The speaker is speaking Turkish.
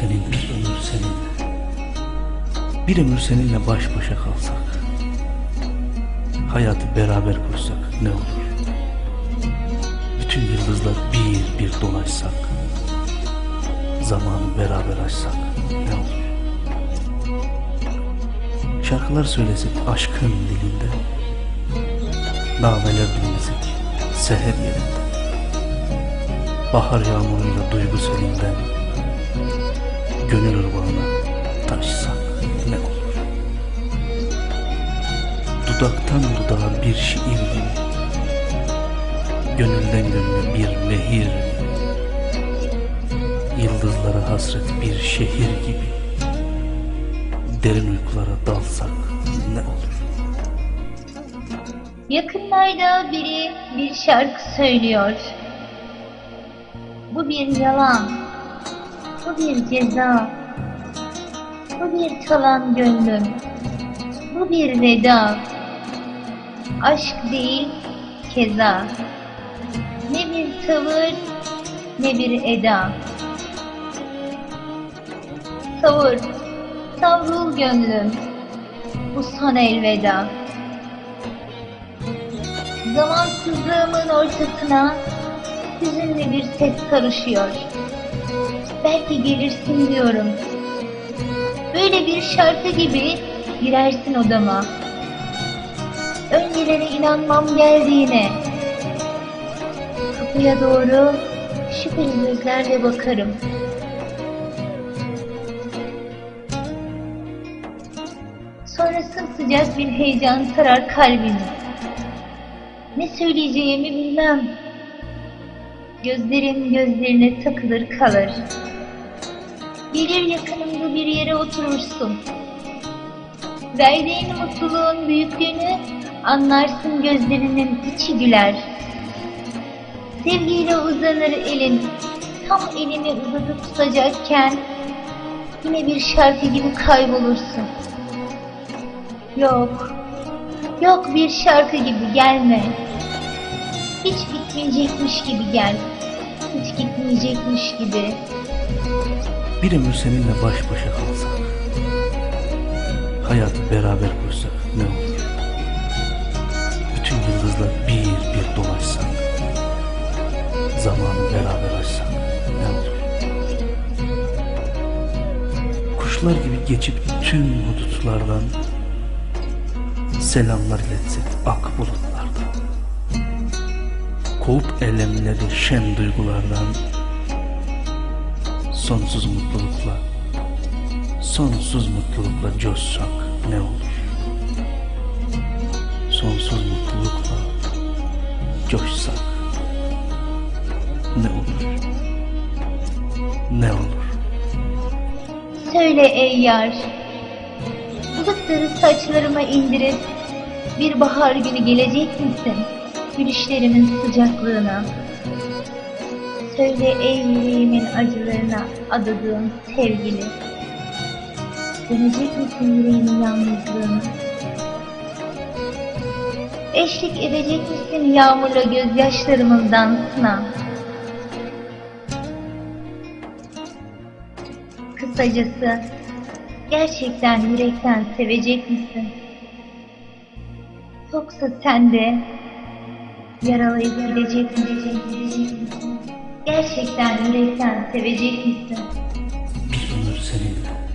senin, bir ömür seninle. Bir ömür seninle baş başa kalsak. Hayatı beraber kursak ne olur? Bütün yıldızlar bir bir dolaşsak. Zamanı beraber açsak ne olur? Şarkılar söylesek aşkın dilinde. Nameler dinlesek seher yerinde. Bahar yağmuruyla duygu selinden Gönül ırmağına taşsak ne olur? Dudaktan dudağa bir şiir gibi Gönülden gönüle bir nehir gibi Yıldızlara hasret bir şehir gibi. Derin uykulara dalsak ne olur? Yakınlarda biri bir şarkı söylüyor. Bu bir yalan. Bu bir ceza. Bu bir talan gönlüm. Bu bir veda. Aşk değil keza. Ne bir tavır ne bir eda. Savur, savrul gönlüm. Bu son elveda. Zamansızlığımın ortasına hüzünlü bir ses karışıyor. Belki gelirsin diyorum. Böyle bir şarkı gibi girersin odama. Öncelere inanmam geldiğine. Kapıya doğru şüpheli gözlerle bakarım. Sonra sımsıcak bir heyecan sarar kalbimi. Ne söyleyeceğimi bilmem. Gözlerim gözlerine takılır kalır. Gelir yakınımda bir yere oturursun. Verdiğin mutluluğun büyüklüğünü anlarsın gözlerinin içi güler. Sevgiyle uzanır elin, tam elini uzatıp tutacakken yine bir şarkı gibi kaybolursun. Yok, Yok bir şarkı gibi gelme. Hiç bitmeyecekmiş gibi gel. Hiç gitmeyecekmiş gibi. Bir ömür seninle baş başa kalsak Hayatı beraber kursak ne olur? Bütün yıldızlar bir bir dolaşsak Zamanı beraber açsak ne olur? Kuşlar gibi geçip tüm hudutlardan Selamlar iletsek ak bulutlardan. Kovup elemleri şen duygulardan Sonsuz mutlulukla Sonsuz mutlulukla coşsak ne olur Sonsuz mutlulukla Coşsak Ne olur Ne olur Söyle ey yar. Bulutları saçlarıma indirip bir bahar günü gelecek misin? Gülüşlerimin sıcaklığına. Söyle ey yüreğimin acılarına adadığım sevgili. Dönecek misin yüreğimin yalnızlığına? Eşlik edecek misin yağmurla gözyaşlarımın dansına? Kısacası gerçekten yürekten sevecek misin? Yoksa sen de yaralayıp gidecek misin? Gerçekten yürekten sevecek misin? Bir ömür seninle